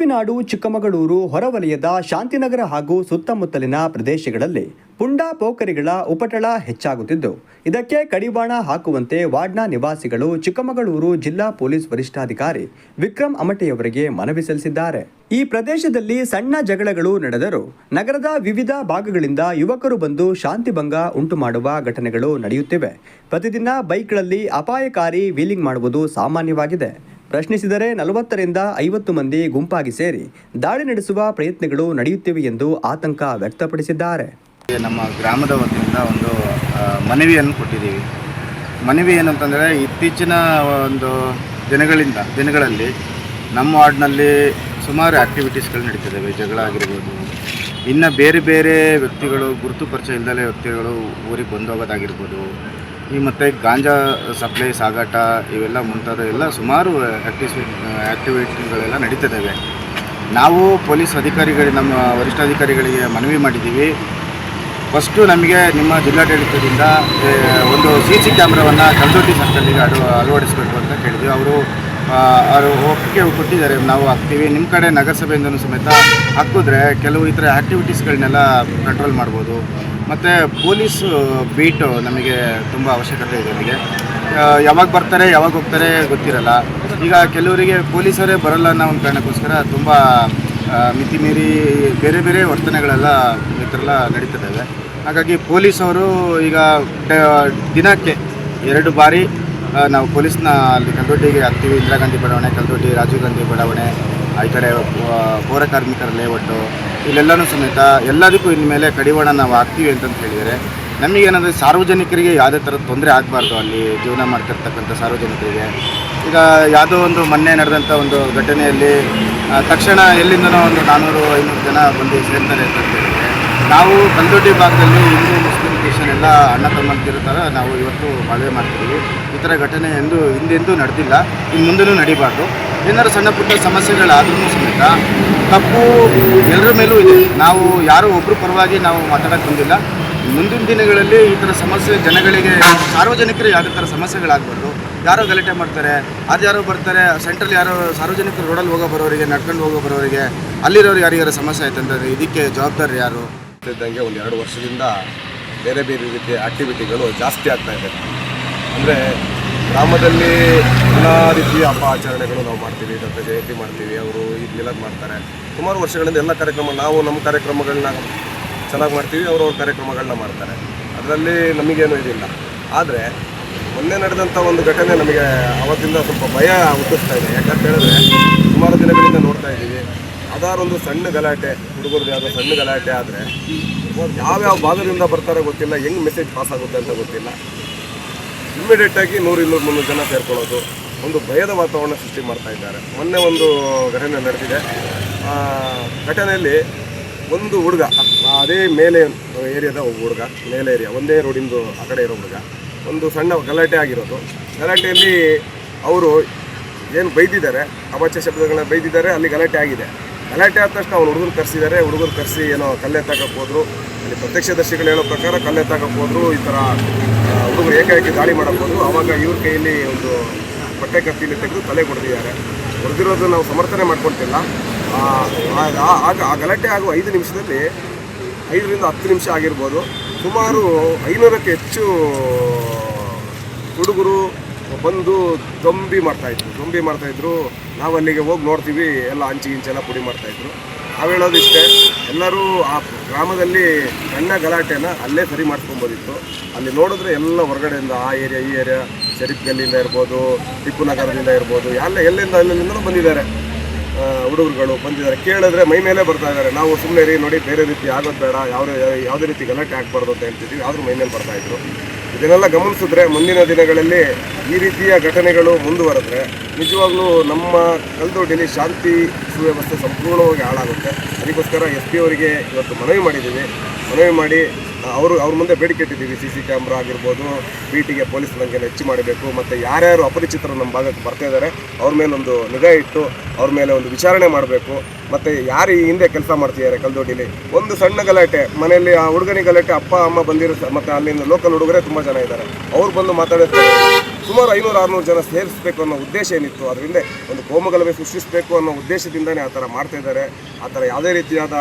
ಕಾಫಿನಾಡು ಚಿಕ್ಕಮಗಳೂರು, ಹೊರವಲಯದ ಶಾಂತಿನಗರ ಹಾಗೂ ಸುತ್ತಮುತ್ತಲಿನ ಪ್ರದೇಶಗಳಲ್ಲಿ ಪುಂಡಾ ಪೋಖರಿಗಳ ಉಪಟಳ ಹೆಚ್ಚಾಗುತ್ತಿದ್ದು, ಇದಕ್ಕೆ ಕಡಿವಾಣ ಹಾಕುವಂತೆ ವಾರ್ಡ್ನ ನಿವಾಸಿಗಳು ಚಿಕ್ಕಮಗಳೂರು ಜಿಲ್ಲಾ ಪೊಲೀಸ್ ವರಿಷ್ಠಾಧಿಕಾರಿ ವಿಕ್ರಮ್ ಅಮಟೆಯವರಿಗೆ ಮನವಿ ಸಲ್ಲಿಸಿದ್ದಾರೆ. ಈ ಪ್ರದೇಶದಲ್ಲಿ ಸಣ್ಣ ಜಗಳಗಳು ನಡೆದರೂ ನಗರದ ವಿವಿಧ ಭಾಗಗಳಿಂದ ಯುವಕರು ಬಂದು ಶಾಂತಿಭಂಗ ಉಂಟು ಮಾಡುವ ಘಟನೆಗಳು ನಡೆಯುತ್ತಿವೆ. ಪ್ರತಿದಿನ ಬೈಕ್ಗಳಲ್ಲಿ ಅಪಾಯಕಾರಿ ವೀಲಿಂಗ್ ಮಾಡುವುದು ಸಾಮಾನ್ಯವಾಗಿದೆ. ಪ್ರಶ್ನಿಸಿದರೆ ನಲವತ್ತರಿಂದ ಐವತ್ತು ಮಂದಿ ಗುಂಪಾಗಿ ಸೇರಿ ದಾಳಿ ನಡೆಸುವ ಪ್ರಯತ್ನಗಳು ನಡೆಯುತ್ತಿವೆ ಎಂದು ಆತಂಕ ವ್ಯಕ್ತಪಡಿಸಿದ್ದಾರೆ. ನಮ್ಮ ಗ್ರಾಮದ ವತಿಯಿಂದ ಒಂದು ಮನವಿಯನ್ನು ಕೊಟ್ಟಿದ್ದೀವಿ. ಮನವಿ ಏನಂತಂದರೆ ಇತ್ತೀಚಿನ ಒಂದು ದಿನಗಳಿಂದ, ದಿನಗಳಲ್ಲಿ ನಮ್ಮ ವಾರ್ಡ್ನಲ್ಲಿ ಸುಮಾರು ಆ್ಯಕ್ಟಿವಿಟೀಸ್ಗಳು ನಡೀತಿದ್ದಾವೆ. ಜಗಳ ಆಗಿರ್ಬೋದು, ಇನ್ನು ಬೇರೆ ಬೇರೆ ವ್ಯಕ್ತಿಗಳು ಗುರುತು ಪರಿಚಯ ಇಲ್ಲದಲೇ ವ್ಯಕ್ತಿಗಳು ಊರಿಗೆ ಬಂದೋಗೋದಾಗಿರ್ಬೋದು ಈ ಮತ್ತು ಗಾಂಜಾ ಸಪ್ಲೈ, ಸಾಗಾಟ ಇವೆಲ್ಲ ಮುಂತಾದ ಎಲ್ಲ ಸುಮಾರು ಆ್ಯಕ್ಟಿವಿ ಆ್ಯಕ್ಟಿವಿಟಿಗಳೆಲ್ಲ ನಡೀತಿದ್ದಾವೆ. ನಾವು ಪೊಲೀಸ್ ಅಧಿಕಾರಿಗಳಿಗೆ, ನಮ್ಮ ವರಿಷ್ಠಾಧಿಕಾರಿಗಳಿಗೆ ಮನವಿ ಮಾಡಿದ್ದೀವಿ. ಫಸ್ಟು ನಮಗೆ ನಿಮ್ಮ ಜಿಲ್ಲಾಡಳಿತದಿಂದ ಒಂದು ಸಿ ಸಿ ಕ್ಯಾಮ್ರಾವನ್ನು ಕಲ್ದೊಡ್ಡಿ ಸರ್ಕಲ್ಲಿಗೆ ಅಳವಡಿಸಬೇಕು ಅಂತ ಕೇಳಿದ್ವಿ. ಅವರು ಅವರು ಒಪ್ಪಿಗೆ ಕೊಟ್ಟಿದ್ದಾರೆ, ನಾವು ಹಾಕ್ತೀವಿ. ನಿಮ್ಮ ಕಡೆ ನಗರಸಭೆಯಿಂದನೂ ಸಮೇತ ಹಾಕಿದ್ರೆ ಕೆಲವು ಈ ಥರ ಆ್ಯಕ್ಟಿವಿಟೀಸ್ಗಳನ್ನೆಲ್ಲ ಕಂಟ್ರೋಲ್ ಮಾಡ್ಬೋದು. ಮತ್ತು ಪೊಲೀಸ್ ಬೀಟು ನಮಗೆ ತುಂಬ ಅವಶ್ಯಕತೆ ಇದೆ ನಮಗೆ. ಯಾವಾಗ ಬರ್ತಾರೆ, ಯಾವಾಗ ಹೋಗ್ತಾರೆ ಗೊತ್ತಿರಲ್ಲ. ಈಗ ಕೆಲವರಿಗೆ ಪೊಲೀಸರೇ ಬರಲ್ಲ ಅನ್ನೋ ಒಂದು ಕಾರಣಕ್ಕೋಸ್ಕರ ತುಂಬ ಮಿತಿ ಮೀರಿ ಬೇರೆ ಬೇರೆ ವರ್ತನೆಗಳೆಲ್ಲ ಈ ಥರ ಎಲ್ಲ ನಡೀತಿದ್ದಾವೆ ಹಾಗಾಗಿ ಪೊಲೀಸವರು ಈಗ ದಿನಕ್ಕೆ ಎರಡು ಬಾರಿ ನಾವು ಪೊಲೀಸ್ನ ಅಲ್ಲಿ ಕಲ್ದೊಡ್ಡಿಗೆ ಹಾಕ್ತೀವಿ. ಇಂದಿರಾ ಗಾಂಧಿ ಬಡಾವಣೆ, ಕಲ್ದೊಡ್ಡಿ ರಾಜೀವ್ ಗಾಂಧಿ ಬಡಾವಣೆ ಈ ಕಡೆ ಪೌರ ಕಾರ್ಮಿಕರ ಲೇಔಟು, ಇಲ್ಲೆಲ್ಲನೂ ಸಮೇತ ಎಲ್ಲದಕ್ಕೂ ಇನ್ಮೇಲೆ ಕಡಿವಾಣ ನಾವು ಹಾಕ್ತೀವಿ ಅಂತಂತ ಹೇಳಿದರೆ ನಮಗೇನಂದರೆ ಸಾರ್ವಜನಿಕರಿಗೆ ಯಾವುದೇ ಥರದ ತೊಂದರೆ ಆಗಬಾರ್ದು ಅಲ್ಲಿ ಜೀವನ ಮಾಡ್ತಿರ್ತಕ್ಕಂಥ ಸಾರ್ವಜನಿಕರಿಗೆ. ಈಗ ಯಾವುದೋ ಒಂದು ಮೊನ್ನೆ ನಡೆದಂಥ ಒಂದು ಘಟನೆಯಲ್ಲಿ ತಕ್ಷಣ ಎಲ್ಲಿಂದನೋ ಒಂದು ನಾನ್ನೂರು ಐನೂರು ಜನ ಬಂದು ಸೇರ್ತಾರೆ ಅಂತ ಹೇಳಿದ್ರೆ ನಾವು ಕಲ್ದೊಡ್ಡಿ ಭಾಗದಲ್ಲಿ ಹಿಂದೂ ಮುಸ್ಲಿಂ ಎಲ್ಲ ಅಣ್ಣ ತಮ್ಮಂತಿರೋ ಥರ ನಾವು ಇವತ್ತು ಬಾಳ್ವೆ ಮಾಡ್ತೀವಿ. ಈ ಥರ ಘಟನೆ ಎಂದು ಹಿಂದೆಂದೂ ನಡೆದಿಲ್ಲ. ಇನ್ನು ಮುಂದೆನೂ ನಡಿಬಾರ್ದು. ಏನಾದ್ರು ಸಣ್ಣ ಪುಟ್ಟ ಸಮಸ್ಯೆಗಳಾದ್ರೂ ಸಮೇತ ತಪ್ಪು ಎಲ್ಲರ ಮೇಲೂ ಇದೆ. ನಾವು ಯಾರೂ ಒಬ್ಬರು ಪರವಾಗಿ ನಾವು ಮಾತಾಡೋಕ್ಕೆ ಬಂದಿಲ್ಲ. ಮುಂದಿನ ದಿನಗಳಲ್ಲಿ ಈ ಥರ ಸಮಸ್ಯೆ ಜನಗಳಿಗೆ ಸಾರ್ವಜನಿಕರು ಯಾವುದೇ ಥರ ಸಮಸ್ಯೆಗಳಾಗಬಾರ್ದು. ಯಾರೋ ಗಲಾಟೆ ಮಾಡ್ತಾರೆ ಅದು ಯಾರೋ ಬರ್ತಾರೆ ಸೆಂಟ್ರಲ್ಲಿ ಯಾರೋ ಸಾರ್ವಜನಿಕರು ರೋಡಲ್ಲಿ ಹೋಗೋ ಬರೋರಿಗೆ, ನಡ್ಕೊಂಡು ಹೋಗೋ ಬರೋರಿಗೆ, ಅಲ್ಲಿರೋರು ಯಾರಿಗಾರ ಸಮಸ್ಯೆ ಆಯ್ತಂದ್ರೆ ಇದಕ್ಕೆ ಜವಾಬ್ದಾರಿ ಯಾರು? ಇದ್ದಂಗೆ ಒಂದು ಎರಡು ವರ್ಷದಿಂದ ಬೇರೆ ಬೇರೆ ರೀತಿಯ ಆಕ್ಟಿವಿಟಿಗಳು ಜಾಸ್ತಿ ಆಗ್ತಾ ಇದೆ. ಅಂದರೆ ಗ್ರಾಮದಲ್ಲಿ ಎಲ್ಲ ರೀತಿಯ ಹಬ್ಬ ಆಚರಣೆಗಳು ನಾವು ಮಾಡ್ತೀವಿ ದತ್ತ ಜಯಂತಿ ಮಾಡ್ತೀವಿ, ಅವರು ಈಗ ಮಾಡ್ತಾರೆ. ಸುಮಾರು ವರ್ಷಗಳಿಂದ ಎಲ್ಲ ಕಾರ್ಯಕ್ರಮ ನಾವು ನಮ್ಮ ಕಾರ್ಯಕ್ರಮಗಳನ್ನ ಚೆನ್ನಾಗಿ ಮಾಡ್ತೀವಿ, ಅವರು ಅವ್ರ ಕಾರ್ಯಕ್ರಮಗಳನ್ನ ಮಾಡ್ತಾರೆ. ಅದರಲ್ಲಿ ನಮಗೇನು ಇದಿಲ್ಲ. ಆದರೆ ಮೊನ್ನೆ ನಡೆದಂಥ ಒಂದು ಘಟನೆ ನಮಗೆ ಅವತ್ತಿಂದ ಸ್ವಲ್ಪ ಭಯ ಹುಟ್ಟಿಸ್ತಾ ಇದೆ. ಯಾಕಂತ ಹೇಳಿದ್ರೆ ಸುಮಾರು ದಿನಗಳಿಂದ ನೋಡ್ತಾ ಇದ್ದೀವಿ. ಅದಾರೊಂದು ಸಣ್ಣ ಗಲಾಟೆ ಹುಡುಗರದ್ದು ಯಾವುದೋ ಸಣ್ಣ ಗಲಾಟೆ ಆದರೆ ಯಾವ್ಯಾವ ಭಾಗದಿಂದ ಬರ್ತಾರೋ ಗೊತ್ತಿಲ್ಲ, ಹೆಂಗ್ ಮೆಸೇಜ್ ಪಾಸ್ ಆಗುತ್ತೆ ಅಂತ ಗೊತ್ತಿಲ್ಲ. ಇಮ್ಮಿಡಿಯೇಟಾಗಿ ನೂರು, ಇನ್ನೂರು, ಮುನ್ನೂರು ಜನ ಸೇರ್ಕೊಳ್ಳೋದು, ಒಂದು ಭಯದ ವಾತಾವರಣ ಸೃಷ್ಟಿ ಮಾಡ್ತಾ ಇದ್ದಾರೆ. ಮೊನ್ನೆ ಒಂದು ಘಟನೆ ನಡೆದಿದೆ. ಘಟನೆಯಲ್ಲಿ ಒಂದು ಹುಡುಗ, ಅದೇ ಮೇಲೆ ಏರಿಯಾದ ಒಬ್ಬ ಹುಡುಗ, ಮೇಲೆ ಏರಿಯಾ, ಒಂದೇ ರೋಡಿಂದು ಆ ಕಡೆ ಇರೋ ಹುಡುಗ, ಒಂದು ಸಣ್ಣ ಗಲಾಟೆ ಆಗಿರೋದು. ಗಲಾಟೆಯಲ್ಲಿ ಅವರು ಏನು ಬೈದಿದ್ದಾರೆ, ಅವಾಚ್ಯ ಶಬ್ದಗಳನ್ನ ಬೈದಿದ್ದಾರೆ, ಅಲ್ಲಿ ಗಲಾಟೆ ಆಗಿದೆ. ಗಲಾಟೆ ಆದ ತಕ್ಷಣ ಅವ್ರು ಹುಡುಗರು ಕರೆಸಿದ್ದಾರೆ ಹುಡುಗರು ಕರೆಸಿ ಏನೋ ಕಲ್ಲೆತ್ತಾಕಕ್ಕೆ ಹೋದ್ರು. ಅಲ್ಲಿ ಪ್ರತ್ಯಕ್ಷದರ್ಶಿಗಳು ಹೇಳೋ ಪ್ರಕಾರ ಕಲ್ಲೆತ್ತಾಕಕ್ಕೆ ಹೋದ್ರು, ಈ ಥರ ಹುಡುಗರು ಏಕಾಏಕಿ ದಾಳಿ ಮಾಡಕ್ಕೆ ಹೋದ್ರು. ಅವಾಗ ಇವ್ರ ಕೈಯಲ್ಲಿ ಒಂದು ಬಟ್ಟೆ ಕತ್ತಿಲಿ ತೆಗೆದು ತಲೆ ಕೊಡ್ದಿದ್ದಾರೆ ಹೊಡೆದಿರೋದು ನಾವು ಸಮರ್ಥನೆ ಮಾಡ್ಕೊಳ್ತಿಲ್ಲ. ಆಗ, ಆ ಗಲಾಟೆ ಆಗುವ ಐದು ನಿಮಿಷದಲ್ಲಿ, ಐದರಿಂದ ಹತ್ತು ನಿಮಿಷ ಆಗಿರ್ಬೋದು. ಸುಮಾರು ಐನೂರಕ್ಕೆ ಹೆಚ್ಚು ಹುಡುಗರು ಬಂದು ದೊಂಬಿ ಮಾಡ್ತಾಯಿದ್ರು ದೊಂಬಿ ಮಾಡ್ತಾಯಿದ್ರು ನಾವು ಅಲ್ಲಿಗೆ ಹೋಗಿ ನೋಡ್ತೀವಿ, ಎಲ್ಲ ಹಂಚಿ ಗಿಂಚೆಲ್ಲ ಪುಡಿ ಮಾಡ್ತಾಯಿದ್ರು ನಾವು ಹೇಳೋದಿಷ್ಟೇ ಎಲ್ಲರೂ ಆ ಗ್ರಾಮದಲ್ಲಿ ಸಣ್ಣ ಗಲಾಟೆನ ಅಲ್ಲೇ ಸರಿ ಮಾಡ್ಕೊಬೋದಿತ್ತು ಅಲ್ಲಿ ನೋಡಿದ್ರೆ ಎಲ್ಲ ಹೊರಗಡೆಯಿಂದ ಆ ಏರಿಯಾ, ಈ ಏರಿಯಾ ಶರೀಫ್ ಗಲ್ಲಿಯಿಂದ ಇರ್ಬೋದು, ಟಿಪ್ಪು ನಗರದಿಂದ ಇರ್ಬೋದು, ಎಲ್ಲ ಎಲ್ಲಿಂದ ಅಲ್ಲಿಂದ ಬಂದಿದ್ದಾರೆ. ಹುಡುಗರುಗಳು ಬಂದಿದ್ದಾರೆ. ಕೇಳಿದ್ರೆ ಮೈ ಮೇಲೆ ಬರ್ತಾ ಇದ್ದಾರೆ. ನಾವು ಸುಮ್ಮನೆ ರೀ ನೋಡಿ, ಬೇರೆ ರೀತಿ ಆಗೋದು ಬೇಡ ಯಾವ ಯಾವುದೇ ರೀತಿ ಗಲಾಟೆ ಆಗಬಾರ್ದು ಅಂತ ಹೇಳ್ತಿದ್ವಿ ಆದರೂ ಮೈ ಮೇಲೆ ಬರ್ತಾ ಇದ್ರು. ಇದನ್ನೆಲ್ಲ ಗಮನಿಸಿದ್ರೆ ಮುಂದಿನ ದಿನಗಳಲ್ಲಿ ಈ ರೀತಿಯ ಘಟನೆಗಳು ಮುಂದುವರೆದ್ರೆ ನಿಜವಾಗ್ಲೂ ನಮ್ಮ ಕಲ್ದೊಡ್ಡಿಲಿ ಶಾಂತಿ ಸುವ್ಯವಸ್ಥೆ ಸಂಪೂರ್ಣವಾಗಿ ಹಾಳಾಗುತ್ತೆ. ಅದಕ್ಕೋಸ್ಕರ ಎಸ್ ಪಿ ಅವರಿಗೆ ಇವತ್ತು ಮನವಿ ಮಾಡಿದ್ದೀವಿ. ಮನವಿ ಮಾಡಿ ಅವರು ಅವ್ರ ಮುಂದೆ ಬೇಡಿಕೆ ಇಟ್ಟಿದ್ದೀವಿ. ಸಿ ಸಿ ಕ್ಯಾಮ್ರಾ ಆಗಿರ್ಬೋದು, ಬೀಟಿಗೆ ಪೊಲೀಸ್ ಸಂಖ್ಯೆನ ಹೆಚ್ಚು ಮಾಡಬೇಕು, ಮತ್ತು ಯಾರ್ಯಾರು ಅಪರಿಚಿತರು ನಮ್ಮ ಭಾಗಕ್ಕೆ ಬರ್ತಾ ಇದ್ದಾರೆ, ಅವ್ರ ಮೇಲೆ ಒಂದು ನಿಗಾ ಇಟ್ಟು ಅವ್ರ ಮೇಲೆ ಒಂದು ವಿಚಾರಣೆ ಮಾಡಬೇಕು. ಮತ್ತು ಯಾರು ಈ ಹಿಂದೆ ಕೆಲಸ ಮಾಡ್ತಿದ್ದಾರೆ ಕಲ್ದೋಡಿಲಿ ಒಂದು ಸಣ್ಣ ಗಲಾಟೆ, ಮನೆಯಲ್ಲಿ ಆ ಹುಡುಗನಿಗೆ ಗಲಾಟೆ, ಅಪ್ಪ, ಅಮ್ಮ ಬಂದಿರೋ ಮತ್ತು ಅಲ್ಲಿಂದ ಲೋಕಲ್ ಹುಡುಗರೇ ತುಂಬ ಜನ ಇದ್ದಾರೆ. ಅವ್ರು ಬಂದು ಮಾತಾಡಿರ್ತಾರೆ. ಸುಮಾರು ಐನೂರು ಆರುನೂರು ಜನ ಸೇರಿಸಬೇಕು ಅನ್ನೋ ಉದ್ದೇಶ ಏನಿತ್ತು, ಅದರಿಂದ ಒಂದು ಕೋಮಗಲಭೆ ಸೃಷ್ಟಿಸಬೇಕು ಅನ್ನೋ ಉದ್ದೇಶದಿಂದನೇ ಆ ಥರ ಮಾಡ್ತಾ ಇದ್ದಾರೆ. ಆ ಥರ ಯಾವುದೇ ರೀತಿಯಾದ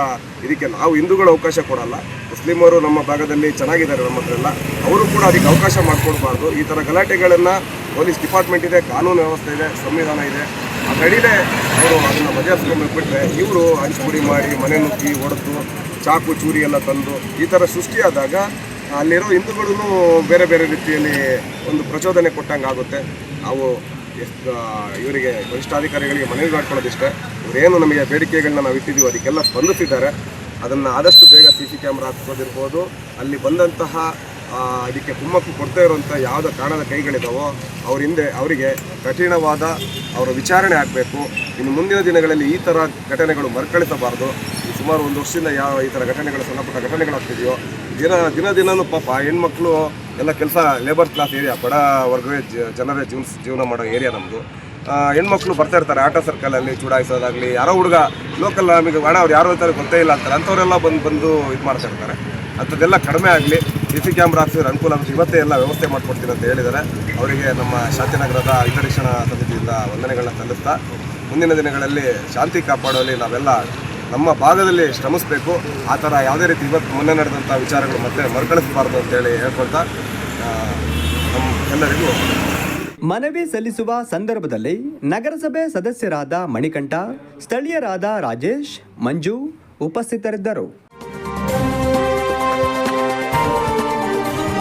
ಇದಕ್ಕೆ ನಾವು ಹಿಂದೂಗಳು ಅವಕಾಶ ಕೊಡಲ್ಲ. ಮುಸ್ಲಿಮರು ನಮ್ಮ ಭಾಗದಲ್ಲಿ ಚೆನ್ನಾಗಿದ್ದಾರೆ ನಮ್ಮ ಹತ್ರ ಎಲ್ಲ. ಅವರು ಕೂಡ ಅದಕ್ಕೆ ಅವಕಾಶ ಮಾಡಿಕೊಡ್ಬಾರ್ದು. ಈ ಥರ ಗಲಾಟೆಗಳನ್ನು ಪೊಲೀಸ್ ಡಿಪಾರ್ಟ್ಮೆಂಟ್ ಇದೆ, ಕಾನೂನು ವ್ಯವಸ್ಥೆ ಇದೆ, ಸಂವಿಧಾನ ಇದೆ. ಅದರಡಿಲೇ ಅವರು ಅದನ್ನು ಬಗೆಹರಿಸ್ಕೊಂಡು ಬಿಟ್ಟರೆ ಇವರು ಹಂಚುಪುಡಿ ಮಾಡಿ ಮನೆ ನುಗ್ಗಿ ಹೊಡೆದು ಚಾಕು, ಚೂರಿ ಎಲ್ಲ ತಂದು ಈ ಥರ ಸೃಷ್ಟಿಯಾದಾಗ ಅಲ್ಲಿರೋ ಹಿಂದೂಗಳೂ ಬೇರೆ ಬೇರೆ ರೀತಿಯಲ್ಲಿ ಒಂದು ಪ್ರಚೋದನೆ ಕೊಟ್ಟಂಗೆ ಆಗುತ್ತೆ. ನಾವು ಎಷ್ಟು ಇವರಿಗೆ ವರಿಷ್ಠಾಧಿಕಾರಿಗಳಿಗೆ ಮನವಿ ಮಾಡ್ಕೊಳ್ಳೋದಿಷ್ಟೇ. ಇವರೇನು ನಮಗೆ ಬೇಡಿಕೆಗಳನ್ನ ನಾವು ಇಟ್ಟಿದ್ದೀವಿ ಅದಕ್ಕೆಲ್ಲ ಸ್ಪಂದಿಸಿದ್ದಾರೆ. ಅದನ್ನು ಆದಷ್ಟು ಬೇಗ ಸಿ ಸಿ ಕ್ಯಾಮ್ರಾ ಹಾಕ್ಸೋದಿರ್ಬೋದು. ಅಲ್ಲಿ ಬಂದಂತಹ ಆ, ಅದಕ್ಕೆ ಕುಮ್ಮಕ್ಕು ಕೊಡ್ತಾ ಇರುವಂಥ ಯಾವುದೋ ಕಾರಣದ ಕೈಗಳಿದಾವೋ ಅವ್ರ ಹಿಂದೆ ಅವರಿಗೆ ಕಠಿಣವಾದ ಅವರ ವಿಚಾರಣೆ ಆಗಬೇಕು. ಇನ್ನು ಮುಂದಿನ ದಿನಗಳಲ್ಲಿ ಈ ಥರ ಘಟನೆಗಳು ಮರುಕಳಿಸಬಾರ್ದು. ಸುಮಾರು ಒಂದು ವರ್ಷದಿಂದ ಯಾವ ಈ ಥರ ಘಟನೆಗಳು ಸಣ್ಣಪುಟ್ಟ ಘಟನೆಗಳು ಘಟನೆಗಳಾಗ್ತಿದೆಯೋ ದಿನ ದಿನ ದಿನನೂ ಪಾಪ ಹೆಣ್ಮಕ್ಳು ಎಲ್ಲ ಕೆಲಸ ಲೇಬರ್ ಕ್ಲಾಸ್ ಏರಿಯಾ ಬಡ ವರ್ಗವೇ ಜನರೇ ಜೀವನ ಜೀವನ ಮಾಡೋ ಏರಿಯಾ ನಮ್ಮದು ಹೆಣ್ಮಕ್ಳು ಬರ್ತಾ ಇರ್ತಾರೆ ಆಟೋ ಸರ್ಕಲಲ್ಲಿ ಚೂಡಾಯಿಸೋದಾಗಲಿ ಯಾರೋ ಹುಡುಗ ಲೋಕಲ್ ನಮಗೆ ಹಣ ಅವ್ರು ಯಾರು ಇರ್ತಾರೆ ಗೊತ್ತೇ ಇಲ್ಲ ಅಂತಾರೆ. ಅಂಥವರೆಲ್ಲ ಬಂದು ಬಂದು ಇದು ಮಾಡ್ತಾ ಇರ್ತಾರೆ. ಅಂಥದ್ದೆಲ್ಲ ಕಡಿಮೆ ಆಗಲಿ. ಸಿ ಕ್ಯಾಮ್ರಾ ಹಾಕ್ಸಿದ್ರೆ ಅನುಕೂಲ ಆಗುತ್ತೆ. ಇವತ್ತೇ ಎಲ್ಲ ವ್ಯವಸ್ಥೆ ಮಾಡಿಕೊಡ್ತೀನಿ ಅಂತ ಹೇಳಿದ್ದಾರೆ. ಅವರಿಗೆ ನಮ್ಮ ಶಾಂತಿನಗರದ ಹಿತರಕ್ಷಣ ಸಮಿತಿಯಿಂದ ವಂದನೆಗಳನ್ನ ಸಲ್ಲಿಸ್ತಾ ಮುಂದಿನ ದಿನಗಳಲ್ಲಿ ಶಾಂತಿ ಕಾಪಾಡುವಲ್ಲಿ ನಾವೆಲ್ಲ ನಮ್ಮ ಭಾಗದಲ್ಲಿ ಶ್ರಮಿಸಬೇಕು. ಆ ಥರ ಯಾವುದೇ ರೀತಿ ಇವತ್ತು ಮೊನ್ನೆ ನಡೆದಂಥ ವಿಚಾರಗಳು ಮತ್ತೆ ಮರುಕಳಿಸಬಾರ್ದು ಅಂತೇಳಿ ಹೇಳ್ಕೊಳ್ತಾ ನಮ್ಮ ಎಲ್ಲರಿಗೂ ಮನವಿ ಸಲ್ಲಿಸುವ ಸಂದರ್ಭದಲ್ಲಿ ನಗರಸಭೆ ಸದಸ್ಯರಾದ ಮಣಿಕಂಠ, ಸ್ಥಳೀಯರಾದ ರಾಜೇಶ್, ಮಂಜು ಉಪಸ್ಥಿತರಿದ್ದರು.